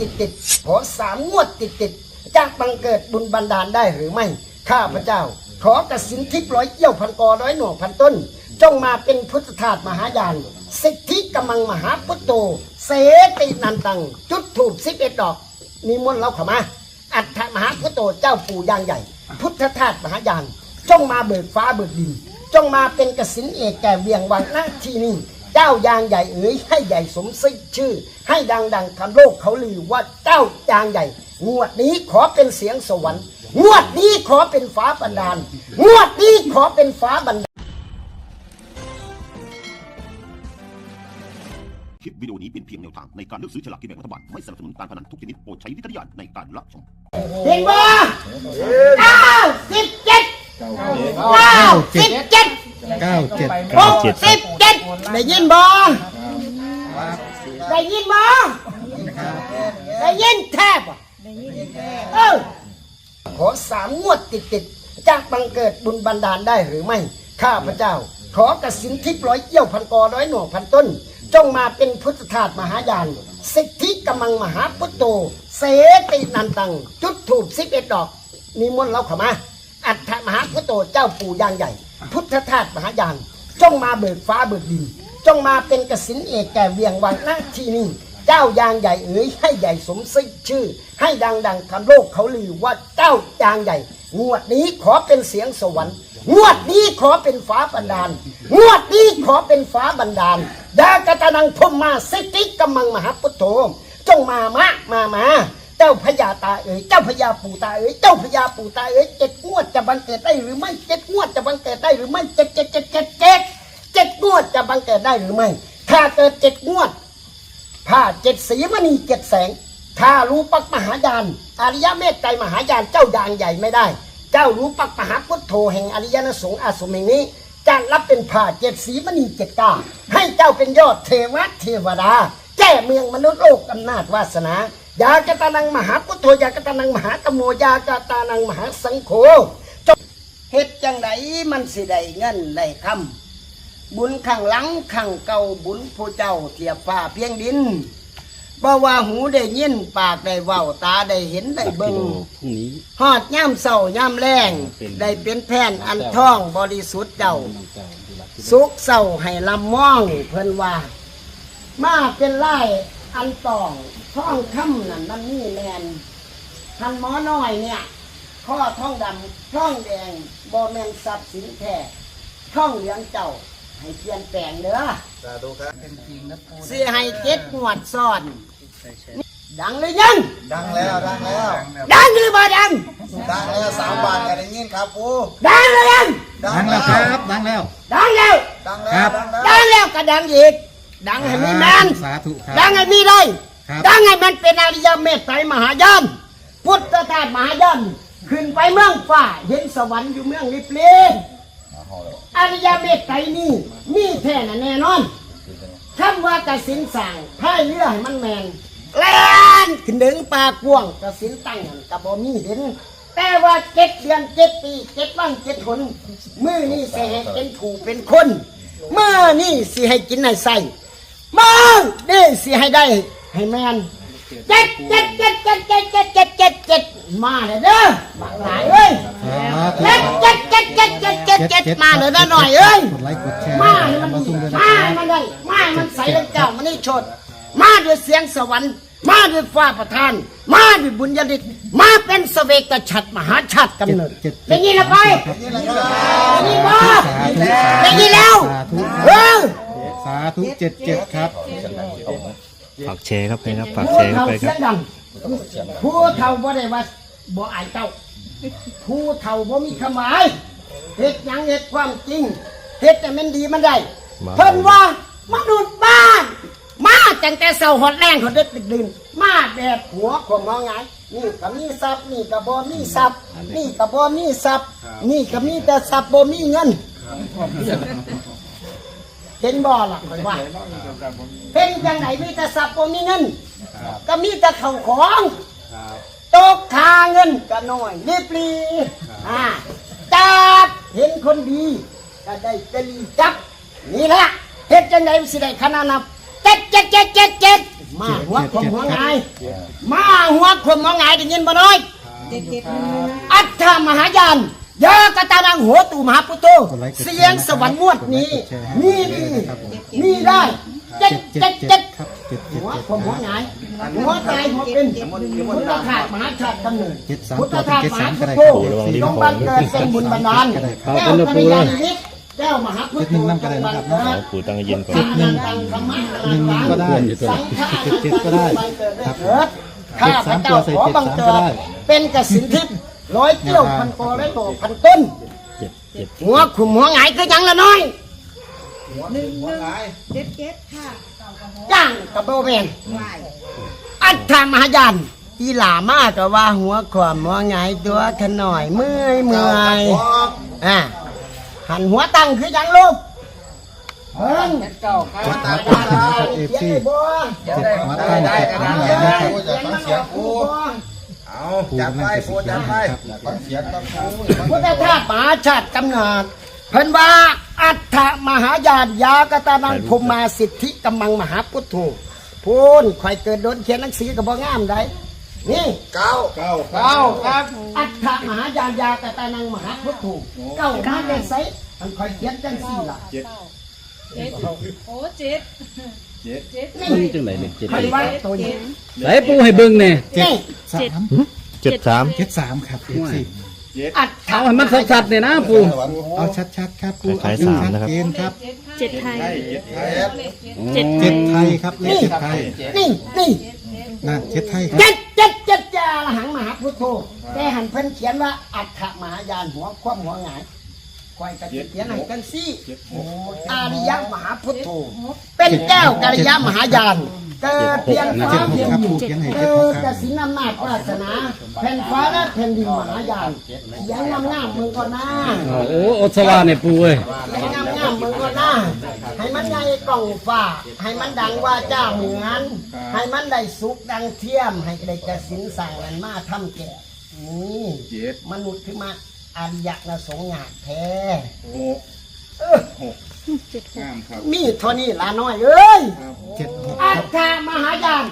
ติดติดขอสามงวดติดติดจากบังเกิดบุญบันดาลได้หรือไม่ ข้าพระเจ้า ขอกระสินทิพย์ร้อยเอี้ยวพันกอร้อยหน่วงพันต้น จงมาเป็นพุทธทาสมหายานสิทธิกำมังมหาพุทโต เสตินันตัง จุดถูกสิบเอ็ดดอกนิมนต์เราเข้ามา อัฏฐมหาพุทโตเจ้าปู่ยางใหญ่ พุทธทาสมหายาน จงมาเบิกฟ้าเบิกดิน จงมาเป็นกสินเอกแก่เวียงวังหน้าที่นี้ จ้ายางใหญ่เอ๋ยให้ใหญ่สมซิชื่อ ให้ดังดังๆทำโลกเขาลือว่าเจ้ายางใหญ่ งวดนี้ขอเป็นเสียงสวรรค์ งวดนี้ขอเป็นฟ้าบันดาล งวดนี้ขอเป็นฟ้าบันดาล คลิปวิดีโอนี้เป็นเพียงแนวทางในการเลือกซื้อฉลากกินแบ่งรัฐบาล ไม่สนับสนุนการพนันทุกชนิดโปรดใช้วิจารณญาณในการรับชม เห็นบ่เก้าสิบเจ็ดเก้าสิบเจ็ดเก้าเจ็ดหกสิบ เจ็ดได้ยินบ่ได้ยินบ่ได้ยินแทบบ่เออขอสามงวดติดติดๆจากบังเกิดบุญบันดาลได้หรือไม่ ข้าพระเจ้า ขอกสินทิพย์ร้อยเอี้ยวพันกอร้อยหน่วงพันต้น จงมาเป็นพุทธทาสมหายาน สิทธิกำมังมหาพุทโต เสตินันตัง จุดถูกสิบเอ็ดดอกนิมนต์เราเข้ามา อัฏฐมหาพุทโตเจ้าปู่ยางใหญ่ พุทธทาสมหายาน จงมาเบิกฟ้าเบิกดินจงมาเป็นกสินเอกแก่เวียงวังหน้าที่นี้เจ้ายางใหญ่เอ๋ยให้ใหญ่สมซิชื่อ ให้ดังดังๆทำโลกเขาลือว่าเจ้ายางใหญ่ งวดนี้ขอเป็นเสียงสวรรค์ งวดนี้ขอเป็นฟ้าบันดาล งวดนี้ขอเป็นฟ้าบันดาลดากตานังพมมาสิทธิกำมังมหาพุทโธจงมามะมามา เจ้าพญาตาเอ๋ยเจ้าพญาปู่ตาเอ๋ยเจ้าพญาปู่ตาเอ๋ยเจ็ดงวดจะบังเกิดได้หรือไม่เจ็ดงวดจะบังเกิดได้หรือไม่เจ็ดเจ็ดเจ็ดเจ็ดเจ็ดเจ็ดงวดจะบังเกิดได้หรือไม่ ถ้าเกิดเจ็ดงวดผ้าเจ็ดสีมณีเจ็ดแสง ถ้ารู้ปักมหายานอริยเมตไตรมหายานเจ้ายางใหญ่ไม่ได้ เจ้ารู้ปักมหาพุทโธแห่งอริยนสงฆ์อาสมแห่งนี้จะรับเป็นผ้าเจ็ดสีมณีเจ็ดกาให้เจ้าเป็นยอดเทวะเทวดาแก้เมืองมนุษย์โลกอำนาจวาสนา ยากตานังมหาพุทโธยากตานังมหากมโมยากตานังมหาสังโฆจบเฮ็ดจังไดมันสิได้เงินได้คำบุญข้างหลังข้างเก่าบุญผู้เจ้าเทียบฟ้าเพียงดินบ่ว่าหูได้ยินปากได้เว้าตาได้เห็นได้เบิ่งพรุ่งนี้ฮอดย่ำเศร้าย่ำแรงได้เป็นแผ่นอันท่องบริสุทธิ์เจ้าสุขเศร้าให้ลำม่องเพิ่นว่า มาเป็นไล่ อันตองท่องคำนั่นมันนี่แมนทันหมอน้อยเนี่ย ข้อท่องดำท่องแดงบอแมนทรัพย์สินแท้ท่องเหลืองเจ้า ให้เปลี่ยนแปลงเด้อสิให้เจ็ดงวดซ้อน ดังหรือยัง ดังแล้วดังแล้ว ดังหรือบ่ดัง ดังแล้วสามบาทกันได้ยินครับปูดังหรือยัง ดังแล้วครับ ดังแล้ว ดังแล้ว ดังแล้ครัวบดังแล้วดังแล้วก็ดังอีก ดังให้มีแมนสาธุครับ ดังให้มีได้ ครับ ดังให้มันเป็นอริยเมตไตรมหายาน พุทธทาสมหายาน ขึ้นไปเมืองฟ้าเห็นสวรรค์อยู่เมืองลิบลีอริยเมตไตรนี่มีแท้น่ะแน่นอนคำว่ากสินสั่งพายเรือให้มันแมนแล่นขึ้นดึงปากกวางกสินตั้งนั่นกะบ่มีเห็น แต่ว่าเจ็ดเดือนเจ็ดปีเจ็ดวันเจ็ดหนมือนี่สิให้เป็นถูเป็นคนมือนี่สิให้กินให้ใส่ มือนี่สิให้ได้ ให้แมนเจ็ดเจ็ดเจ็ดเจ็ดเจ็ดเจ็ดเจ็ดเจ็ดเจ็ดมาเลยเด้อมาหลายเอ้ยสาธุเจ็ดเจ็ดเจ็ดเจ็ดเจ็ดเจ็ดเจ็ดมาเลยนะหน่อยเอ้ยกดไลค์กดแชร์มาให้มันมาซุ่มด้วยนะมาคให้รับมันได้มาให้มันใส่เจ้ามันนี่ชด มาด้วยเสียงสวรรค์ มาด้วยฟ้าประทาน มาด้วยบุญญาฤทธิ์มาเป็นเสวกฉัตรมหาชาติกำเนิดเจ็ดได้ยินแล้วไปนี่แหละครับได้ยินบ่สาธุได้ยินแล้วสาธุเออ สาธุเจ็ดเจ็ดครับ ฝากแชร์ครับไปครับฝากแชร์เข้าไปครับเสียงดังผู้เฒ่าบ่ได้ว่าบ่อายเจ้า ผู้เฒ่าบ่มีคำหมายเฮ็ดหยังเฮ็ดความจริงเฮ็ดแต่มันดีมันได้มา เพิ่นว่ามนุษย์บ้าน มาตั้งแต่เช้าหอดแรงหอดดึกดึกดื่นมาแบบหัวขวมมองไงนี่ก็มีทรัพย์นี่ก็บ่มีทรัพย์นี่ก็บ่มีทรัพย์นี่ก็มีแต่ทรัพย์บ่มีเงิน เห็นบ่ล่ะข่อยว่าเป็นจังไหนมีแต่ทรัพย์บ่มีเงิน ก็มีแต่เข้าวของตกคาเงินก็น้อยรีบรีอ่าจับเห็นคนดีก็ได้จะรีจับ นี่แหละเฮ็ดจังไดสิได้ขนาดนับเจ็ดเจ็ดเจ็ดเจ็ดเจ็ดมาหัวคมหัวไงายมาหัวคมหัวไงายได้ยินบ่น้อยอัฏฐมหายาน ยากตานังโหตูมหาปุตโตเสียงสวรรค์งวดนี้มีมีมีได้เจ็ดเจ็ดเจ็ดเจ็เจ็ดดครับเจ็ดเจ็ดหัวเจ็ดคมหัวหงายหัวตายหัวเป็นพุทธทาสมหาชาติกำเนิดเจ็ดสามพุทธทาสมหาเจ็พุดทสามโธก็ได้ต้องบังเกิดเป็นบุญบันดาลแก้วกัลยาณมิตรแก้วมหาพุทโธต้องบังเกิดเอาปู่ตั้งเย็นก่อนหนึ่งธรรมะหนึ่งก็ได้สังฆาเจ็ดเจ็ดก็ได้ครับเถิดข้าพระเจ้าขอบังเกิดเป็นกสินทิพย์ ร้อยเกี้ยวพันโกและโตพันต้น เจ็ดเจ็ดหัวขุมหัวหงายคือหยังละน้อยเจ็ดเจ็ดค่ะจ้างกับโบแมนไหวอัฏฐมหายานอีหลามากก็ว่าหัวขวามหัวหงายตัวขนหน่อยเมื่อยเมื่อยอะหันหัวตั้งคือหยังลูกเพิ่งเจ็ดหัวตั้งนะครับเอฟเขียนซีได้บ่เจ็ดหัวตั้งเจ็ดหัวหงายนะครับเขียนมันออกกูบ่เอา ปูจัดกำลัไปงจะปูสิจัดเขียนไปให้ครับ ฟังเสียงกับปูพุทธทาสมหาชาติกำเนิดเพิ่นว่าอัฏฐมหายานยากตานังภูมมาสิทธิกัมมังมหาพุทโธพูนข่อยเกิดโดนเขียนหนังสือกับบ่งามได้นี่เก้าเก้าเก้าครับอัฏฐมหายานยากตานังมหาพุทโธเก้ามาได้ไสมันข่อยเขียนจังซี่ล่ะเจ็ดโอ้เจ็ดเจ็ดนี่จังไหนเนี่ยเจ็ดข่อยว่าตัวนี้ไหนปูให้เบิ่งเนี่ยนี่ สาม เจ็ดสามเจ็ดสามครับเอฟซีอัฏฐเอาให้มันชัดๆเนี่ยนะปูเอาชัดๆครับปูคล้ายๆสามนะครับ เกณฑ์ครับเจ็ดไทยเจ็ดเจ็ดไทยครับเลขเจ็ดไทยนี่นี่นั่นเจ็ดไทยครับเจ็ดเจ็ดเจ็ดจาละหังมหาพุทโธแต่หันเพิ่นเขียนว่าอัฏฐมหายานหัวคว่ำหัวหงายคอยกระเขียนให้กันซี่อาริยมหาพุทโธเป็นแก้วกัลยามหายาน เกิดเพียงฟ้าเจ็ดหกเพียงครับดิปูนเขียนให้เจ็ดเกิหกดคกรับสินอำนาจวาสนาแผ่นฟ้าและแผ่นดินมหายานเสียงงามงามๆมึงก็น่าโอ้โอสวาเนี่ยปูเอ้ยเสียงงามงามๆมึงก็น่าให้มันใหญ่กล่องฟ้า ให้มันดังว่าเจ้าเหมือนให้มันได้สุกดังเทียม ให้ได้กสินสั่งมันมาทำแก่นี่มนุษย์ขึ้นมาอาริยะนะสงฆ์งานแท้ เออมีเท่านี้ละน้อยเอ้ยเจ็ดหกอัฏฐมหายาน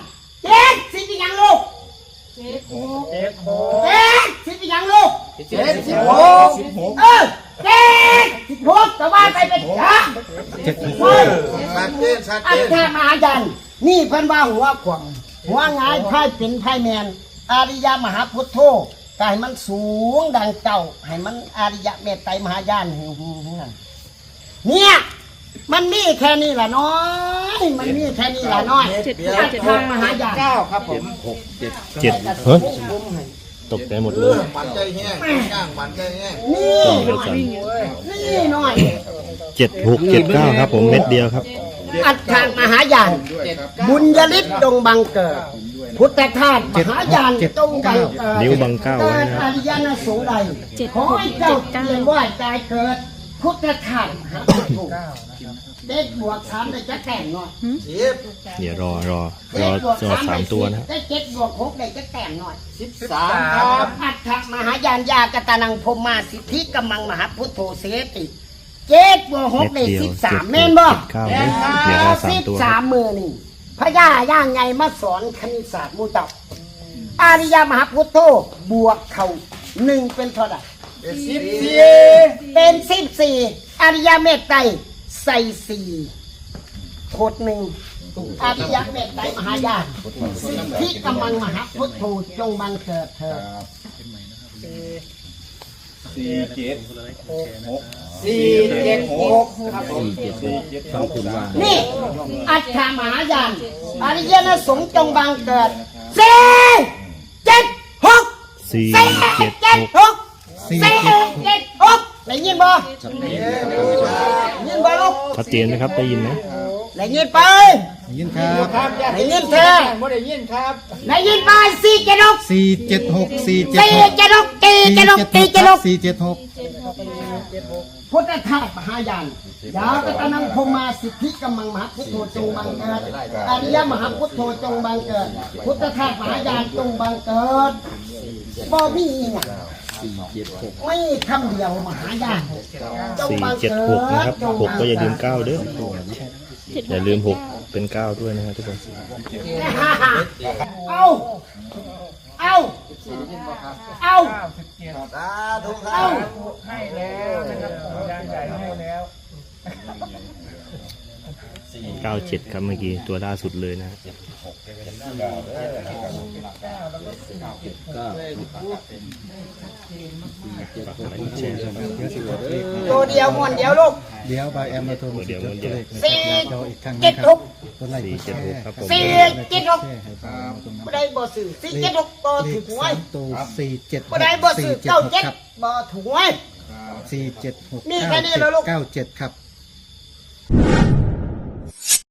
เจ็ดสิบยังลูกเจ็ดหกเจ็ดสิบยังลูกเจ็ดสิบหกเออเจ็ดสิบหกแต่ว่าไปเป็นจ้าเจ็ดหกเฮ้ยชัดเจนชัดอัเจฏนฐมหายันนี่เพิ่นว่าหัวขวางหัวหงายไพ่เป็นไพ่แมนอาริยมหาพุทโธก็ให้มันสูงดังเจ้าให้มันอาริยะเมตไตรมหายานหึ่งหึ่งหึ่งนั่น เนี่ยมันมีแค่นี้ละน้อย มันมีแค่นี้ละน้อยอัฏฐมหายานเก้าครับผมเจ็ดเฮ้ยตกใจหมดเลยมันใจแห้งย่างมันใจแห้งนี่หน่อยนี่หน่อยเจ็ดหกเจ็ดเก้าครับผมเม็ดเดียวครับ อัฏฐมหายาน บุญยฤทธิ์จงบังเกิดพุทธทาสมหายานจงบังเกิดนิ้วบังเก้าไว้เกิดนะครับอริยนสงฆ์ใดขอให้เจ้าเรียนว่าใจเกิด พุทธทาสมหาพุทโธเด็กบวกสามได้จะแต่งหน่อยสิบเดี๋ยวรอรอรเด็อกบวกรอสามสามตัวนะบได้เจ็ดบวกหกได้จะแต่งหน่อยสิบสามครับอัฏฐมหายานยากตานังพรหมาสิทธิกำมังมหาพุทโธเสติเจ็ดบวกหกเม็ดได้เดียวสิบเจ็สามหแม่นบ่เจ็ดเก้าเดี๋ยวรอสามสิบตัวสามมือนี่พญาย่างไงมาสอนคณิตศาสตร์หมูเจับอาริยมหาพุทโธบวกเขาหนึ่งเป็นเท่าไหร่ สิบสี่เป็นสิบสี่อริยเมตไตรใส่สี่โคดหนึ่งอริยเมตไตรมหายานสิทธิกำมังมหาพุทโธจงบังเกิดเถิดสี่เจ็ดหกสี่เจ็ดหกฟังคุณว่านี่อัฏฐมหายานอริยนสงฆ์จงบังเกิดสี่เจ็ดหกสี่สี่เจ็ดเจ็ดหกหก สี่เจ็ดหกได้ยินบ่ได้ยินบ่ลูกชัดเจนไหมครับได้ยินไหมได้ยินไปยินครับได้ยินเธอได้ยินครับได้ยินไปสี่เจ็ดหกสี่เจ็ดหกสี่เจ็ดสี่หกเจ็ดหกตีเจ็ดหกตีเจ็ดหกสี่เจ็ดหกพุทธทาสมหายานยาวกตนังพมาสิทธิกำมังมหาพุทโธจงบังเกิดอริยมหาพุทโธจงบังเกิด พุทธทาสมหายานจงบังเกิดบ่มี เนี่ยไม่คำเดียวมหายานจงสี่บังเจ็ดเกิหกนะครับจงหกก็อย่าลืมเก้าเด้ออย่าลืมหกเป็นเก้าด้วยนะครับทุกคน เอาเอาเอาสาธุครัเอาบเก้าเจ็ดครับเมื่อกี้ตัวล่าสุดเลยนะก็ ตัวเดียวม้วนเดียวลูก เดี๋ยวบายแอมมาโทรมาเดี๋ยวจดตัวเลขสี่จออีกครั้งเจ็นะดคหรับกกดไลค์สี่กดแชเจ็ดหกร์ครับผมสี่เจ็ดหกแชร์ให้บายมาโทรมาบ่ได้บ่ซื้อสี่เจ็ดหกบ่เลถูขกหวยสามตัวสี่เจ็ดหบ่กได้บ่สี่ซื้อเจ็ดเก้าหกเจ็ดครับบ่ถูกหวยสี่เจ็ดหกมีแค่นี้เหรอลูกเก้าเจ็ดครับ